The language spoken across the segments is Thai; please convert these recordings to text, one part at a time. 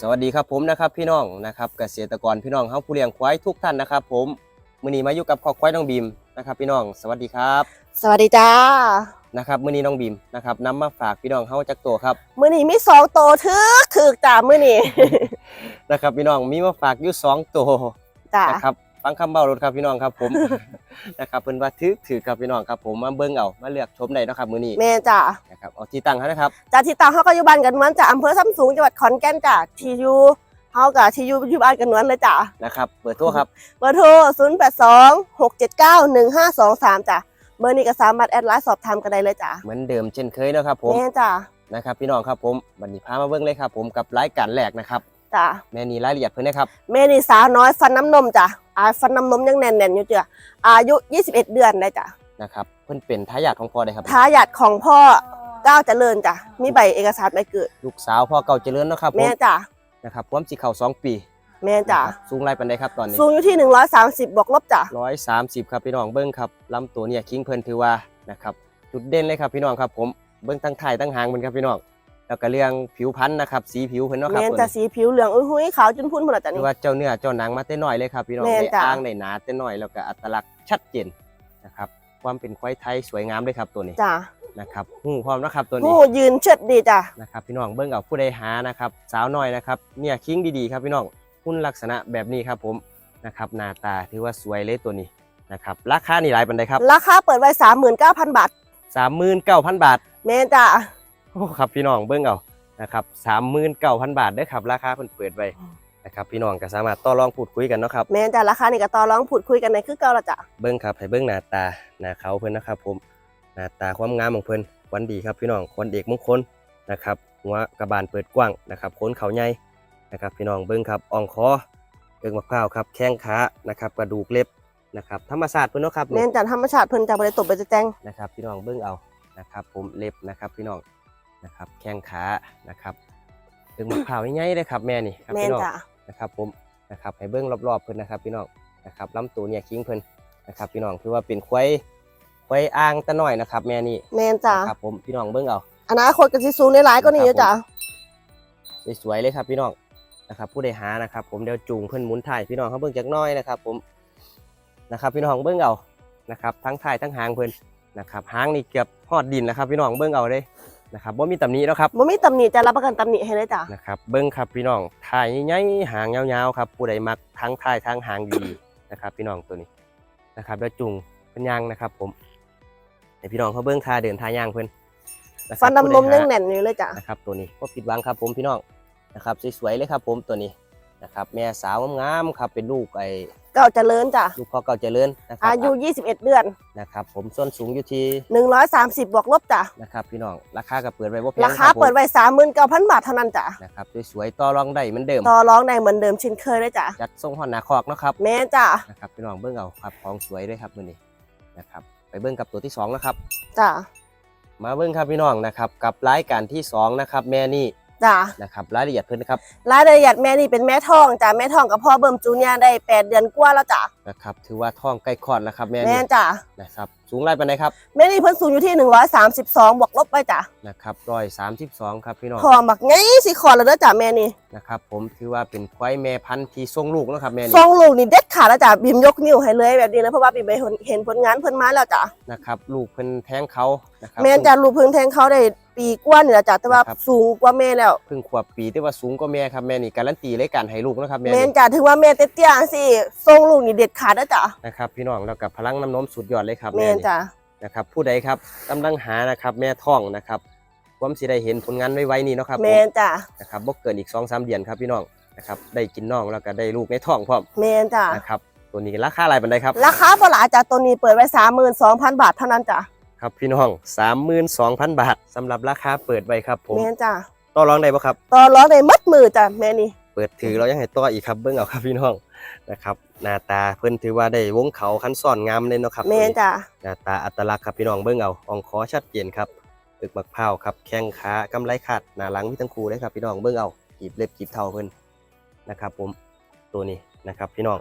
สวัสดีครับผมนะครับพี่น้องนะครับเกษตรกรพี่น้องเฮาผู้เลี้ยงควายทุกท่านนะครับ ผมมื้อนี้มาอยู่กับครอบควายน้องบีมนะครับ พี่น้องสวัสดีครับ สวัสดีจ้านะครับมื้อนี้น้องบีมนะครับนำมาฝากพี่น้องเฮาจักตัวครับมื้อนี้มีสองโตวถึกถึกจ้ามื้อนี้นะครับพี่น้องมีมาฝากอยู่สองตัวจ้านะครับฟังคำเบ้ารถครับพี่น้องครับผม นะครับเพิ่นว่าถือถือครับพี่น้องครับผมมาเบิ่งเอามาเลือกชมได้เนาะครับมื้อนี้แม่จ้านะครับเอาที่ตั้งเขานะครับจ้าที่ตามเฮาก็อยู่บ้านกันนวลจ้าอำเภอซ้ำสูงจังหวัดขอนแก่นจ้าที่อยู่เฮากับที่อยู่อยู่บ้านกันนวลเลยจ้านะครับเปิดตัวครับเบอร์โทร082 679 1523จ้าเบอร์นี้ก็สามารถแอดไลน์สอบถามกันได้เลยจ้าเหมือนเดิมเช่นเคยเนาะครับผมแม่จ้านะครับพี่น้องครับผมวันนี้พามาเบิ่งเลยครับผมกับรายการแรกนะครับ จ้าแม่นี่รายละเอียดเพิ่นนะครับแม่นี่สาวน้อยฟันน้ำนมจ้าอาฟันน้ำนมยังแน่นๆอยู่จ้าอายุ 21 เดือนได้จ้านะครับเพิ่นเป็นทายาทของพ่อได้ครับ ทายาทของพ่อก้าวเจริญจ้ามีใบเอกสารใบเกิด ลูกสาวพ่อเก่าเจริญเนาะครับผมแม่จ้านะครับพร้อมสิเข้าสองปีแม่จ้านะครับสูงไรปันไดครับตอนนี้สูงอยู่ที่ 130บวกลบจ้ะร้อยสามสิบครับพี่น้องเบิ้งครับลำตัวเนี่ยคิงเพิ่นถือว่านะครับจุดเด่นเลยครับพี่น้องครับผมเบิ้งตั้งถ่ายตั้งหางเพิ่นครับพี่น้อง แล้วก็เรื่องผิวพรรณนะครับสีผิวเพิ่นเนาะครับแม่นเพิ่นจะสีผิวเหลืองอุ้ยหุยขาวจนพุ่นหมดแล้วจ้ะคือนี่ว่าเจ้าเนื้อเจ้าหนังมาแต่น้อยเลยครับพี่น้องแม่นได้จ้ะ อ้างได้หนาแต่น้อยแล้วก็อัตลักษณ์ชัดเจนนะครับความเป็นควายไทยสวยงามเลยครับตัวนี้จ้ะนะครับหูพร้อมนะครับตัวหูนี้ยืนเชิดดีจ้ะ นะครับพี่น้องเบิ้งเอาผู้ใดหานะครับสาวน้อยนะครับเนี่ยคิงดีๆครับพี่น้องหุ่นลักษณะแบบนี้ครับผมนะครับหน้าตาถือว่าสวยเลยตัวนี้นะครับราคานี่หลายปันไดครับ ราคาเปิดไว้ 39,000 บาทสามหมื่นเก้าพันบาท แม่นจ้ะ โอ้ครับพี่น้องเบิ้งเอานะครับสามหมื่นเก้าพันบาทเด้อครับราคาเพิ่นเปิดไว้นะครับพี่น้องก็สามารถต่อรองพูดคุยกันเนาะครับแม่นจ้ะราคานี่ก็ต่อรองพูดคุยกันในคือเก่าและจ้ะเบิ้งครับให้เบิ้งหน้าตาหน้าเขาเพิ่นนะครับผมหน้าตาความงามของเพิ่นวันดีครับพี่น้องคนเอกมงคลนะครับหัวกระบาลเปิดกว้างนะครับโคนเขาใหญ่นะครับพี่น้องเบิ้งครับอ่องคอเอิงมะพร้าวครับแข้งขานะครับกระดูกเล็บนะครับธรรมศาสตร์เพิ่นเนาะครับแม่นี่นจ้ะธรรมชาติเพิ่นจะบ่ได้ตบไปจะแจงนะครับพี่น้องเบิ้งเอานะครับผมเล็บนะครับพี่น้อง นะครับ แข้งขานะครับถึงมะพร้าวใหญ่ๆเลยครับแม่นี่ครับแม่นพี่น้องจ้ะนะครับผมนะครับให้เบิ้งรอบๆเพิ่นนะครับพี่น้องนะครับลำตัวเนี่ยคิงเพิ่นนะครับ พี่น้องคือว่าเป็นควายควายอ่างตะน้อยนะครับแม่นี่แม่นจ้ะนะครับผมพี่น้องเบิ้งเอา อนาคตก็สิสูงหลายๆก็นี่อยู่จ้ะสวยๆเลยครับพี่น้องนะครับ ผู้ใดหานะครับ ผมเดี๋ยวจูงเพิ่นหมุนถ่ายพี่น้องเขาเบิ้งจากหน้อยนะครับ ผมนะครับ พี่น้องเบิ้งเอานะครับ ทั้งถ่ายทั้งหางเพิ่นนะครับหางนี่เกือบฮอดดินนะครับ พี่น้องเบิ้งเอาเลย นะครับว่ามีตำหนิแล้วครับบ่มีตำหนิจะรับประกันตำหนิให้เลยจ้ะนะครับเบิ้งครับพี่น้องถ่ายใหญ่ๆหางยาวๆครับผู้ใดมักทั้งถ่ายทั้งหางดีๆนะครับพี่น้องตัวนี้นะครับแล้วจูงเพิ่นยางนะครับผมให้พี่น้องเขาเบิ้งท่าเดินท่ายางเพิ่นนะคฟัรับนดำนมผู้ใดยังหาแน่นอยู่เลยจ้ะนะครับตัวนี้ก็ผิดหวังครับผมพี่น้องนะครับสวยๆเลยครับผมตัวนี้นะครับแม่สาวงามๆครับเป็นลูกไอ้ เก่าเจริญจ้ะลูกพ่อเก่าเจริญนะครับอายุ 21 เดือนนะครับผมส้นสูงอยู่ที่130 บวกลบจ้ะนะครับพี่น้องราคาก็เปิดไว้บ่แพงราคาบผมเปิดไว้39,000 บาทเท่านั้นจ้ะนะครับสวยๆต่อรองได้เหมือนเดิมต่อร้องได้เหมือนเดิมเช่นเคยเลยจ้ะจัดส่งหอนนาคอกเนาะครับแม่นจ้ะนะครับพี่น้องเบิ้งเอาครับของสวยด้วยครับมื้อนี้นะครับไปเบิ้งกับตัวที่สองนะครับจ้ะมาเบิ้งครับพี่น้องนะครับกับรายการที่สองนะครับแม่นี่ จ้ะนะครับรายละเอียดเพิ่นนะครับ รายละเอียดแม่นี่เป็นแม่ท้องจ้ะแม่ท้องกับพ่อเบิ่มจูเนียร์ได้8เดือนกว่าแล้วจ้ะ นะครับ ถือว่าท้องใกล้คลอดแล้วครับแม่แม่นี่นจ้ะนะครับ สูงไรปานใดครับแม่นี่เพิ่นสูงอยู่ที่ 132 บวกลบไปจ้ะนะครับร้อยสามสิบสองครับพี่น้องทองบักไงสิขอแล้วเด้อจ้ะแม่นี่นะครับ ผมถือว่าเป็นควายแม่พันธุ์ที่ทรงลูกเนาะครับแม่ทรนี่งลูกนี่เด็ดขาดแล้วจ้ะบิมยกนิ้วให้เลยแบบนี้เลยเพราะว่าบิมไปเห็นผลงานเพิ่นมาแล้วจ้ะนะครับลูกเพิ่นแท้งเขานะครับแม่นจ้ะลูกเพิ่งแทงเขาได้ปีกว่านี่แหละจ้ะแต่ว่าครับสูงกว่าแม่แล้ว เพิ่งขวบปีแต่ว่าสูงกว่าแม่ครับแม่นี่การันตีเลยการให้ลูกเนาะครับแม่แม่นนี่จ้ะถึงว่าแม่เตี้ยๆสิทรงลูกนี่เด็ดขาดแล้วจ้ะนะครับพี่น้องแล้วกับพลังน้ำนมสุดยอดเลยครับแม่แม่นนี่จ้ะนะครับผู้ใดครับกำลังหานะครับแม่ท้องนะครับความสิได้เห็นผลงานไวๆนี่เนาะครับผมแม่นจ้ะนะครับบ่เกินอีก2อสเดือนครับพี่น้องนะครับได้กินน้องแล้วก็ได้ลูกในท้องพร้อมแม่นจ้ะนะครับตัวนี้ราคาอะไรบันไดครับราคาบ่หลายจ้ะตัวนี้เปิดไว้32,000บาทเท่านั้นจ้ะครับพี่น้อง32,000 บาทสำหรับราคาเปิดไว้ครับผมแม่นจ้ะต่อรองได้บ่ครับต่อร้องได้มัดมือจ้ะแม่นี่ เปิดถือเรายังให้ต่ออีกครับเบิ่งเอาครับพี่น้อง นะครับหน้าตาเพิ่นถือว่าได้วงเขาคันซ่อนงามเลยเนาะครับแม่นจ้ะหน้าตาอัตลักษณ์ครับพี่น้องเบิ่งเอาอ่องคอชัดเจนครับตึกมักพร้าวครับแข้งขากำไลขาดหน้าหลังมีทั้งคู่เลยครับพี่น้องเบิ่งเอากีบเล็บกีบเท้าเพิ่นนะครับผมตัวนี้นะครับพี่น้อง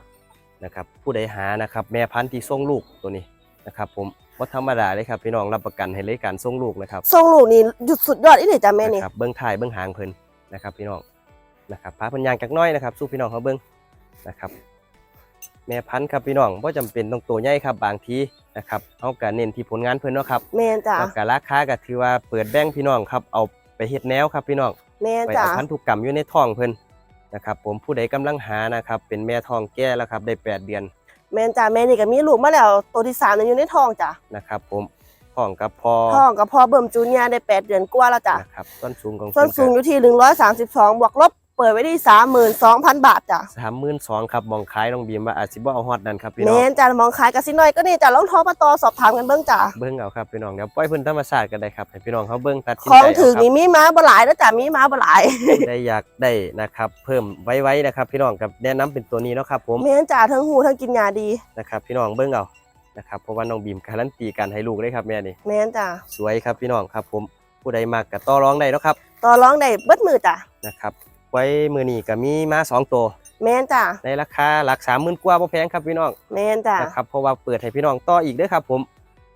นะครับผู้ใดหานะครับแม่พันธุ์ที่ทรงลูกตัวนี้นะครับผมบ่ธรรมดาเลยครับพี่น้องรับประกันให้เลยการทรงลูกนะครับทรงลูกนี่หยุดสุดยอดอีหลีจ้ะแม่นี่นะครับเบื้องท้ายเบื้องหางเพิ่นนะครับพี่น้องนะครับพาเพิ่นยางจักหน้อยนะครับสู้พี่น้องเขาเบิ่ง นะครับแม่พันธุ์ครับพี่น้องบ่จำเป็นต้องตัวใหญ่ครับบางทีนะครับเฮาก็เน้นที่ผลงานเพิ่นเนาะครับแมนจ้ะแล้วก็ราคาก็ถือว่าเปิดแบ่งพี่น้องครับเอาไปเฮ็ดแนวครับพี่น้องแมนไปจ้ะเอาพันธุกรรมอยู่ในท้องเพิ่นนะครับผมผู้ใดกำลังหานะครับเป็นแม่ท้องแก่แล้วครับได้ 8 เดือนแมนจ้ะแม่นี่ก็มีลูกมาแล้วตัวที่สามเนี่ยอยู่ในท้องจ้ะนะครับผมท้องกับพอท้องกับพ่อเบิ่มจูเนียร์ได้แปดเดือนกว่าแล้วจ้ะนะครับต้นสูงของส่วนสูงอยู่ที่132บวกลบ เปิดไว้ที่32,000บาทจ้ะสามหมื่นสองครับมองขายน้องบีมว่าอาจสิบ่เอาฮอดนั่นครับพี่แมน้องนจ้ะมองขายกสิน้อยก็นี่จ้ะลองโทรมาต่อสอบถามกันเบิ่งจ้ะเบิ่งเอาครับพี่น้องเดี๋ยวปล่อยเพิ่นธรรมชาติกันได้ครับให้พี่น้องเขาเบิ่งตัดสินของใจถึงเอาครับนี่มีม้าบ่หลายแล้วจ้ะมีม้าบ่หลายได้อยากได้นะครับ เพิ่มไว้ๆนะครับ พี่น้องครับแนะนำเป็นตัวนี้เนาะครับผมแม่นจ้ะทั้งหูทั้งกินยาดีนะครับพี่น้องเบิ่งเอานะครับเพราะว่าน้องบีมการันตีการให้ลูกเลยครับแม่นี่แม่นจ้ะสวยครับพี่น้องครับผมผู้ใดมากก็ต่อรองได้เนาะครับต่อรองได้เบิดมือจ้ะนะครับ ไว้มือนี้ก็มีมาสองตัวแม่นจ้ะในราคาหลักสามหมื่นกว่าบ่แพงครับพี่น้องแม่นจ้ะนะครับเพราะว่าเปิดให้พี่น้องต่ออีกเด้อครับผม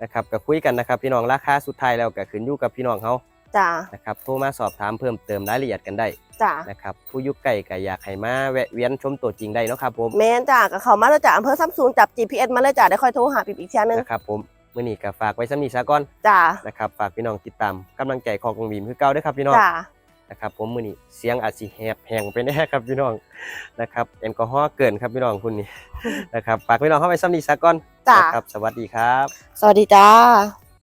นะครับก็คุยกันนะครับพี่น้องราคาสุดท้ายแล้วก็ขึ้นอยู่กับพี่น้องเขาจ้ะนะครับโทรมาสอบถามเพิ่มเติมรายละเอียดกันได้จ้ะนะครับผู้อยุคไก่ก็อยากให้มาแวะเวียนชมตัวจริงได้เนาะครับผมแม่นจ้ะก็เข้ามาแล้วจ้ะอำเภอซัมซุงจับ GPS มาเลยจ้ะได้ค่อยโทรหาปิ๊บอีกเทียนึงนะครับผมมื้อนี้ก็ฝากไว้สำนีซะก่อนจ้ะนะครับฝากพี่น้องติดตามกำลังใจของกองบีมคือเก่าเด้อครับพี่น้องจ้ะ นะครับผมมื้อนี้เสียงอาจสิแหบแห้งไปแน่ครับพี่น้องนะครับแอลกอฮอล์เกินครับพี่น้องคุณนี่นะครับฝากพี่น้องเข้าไปสำนีซะก่อนจ้ะ นะครับสวัสดีครับ สวัสดีจ้า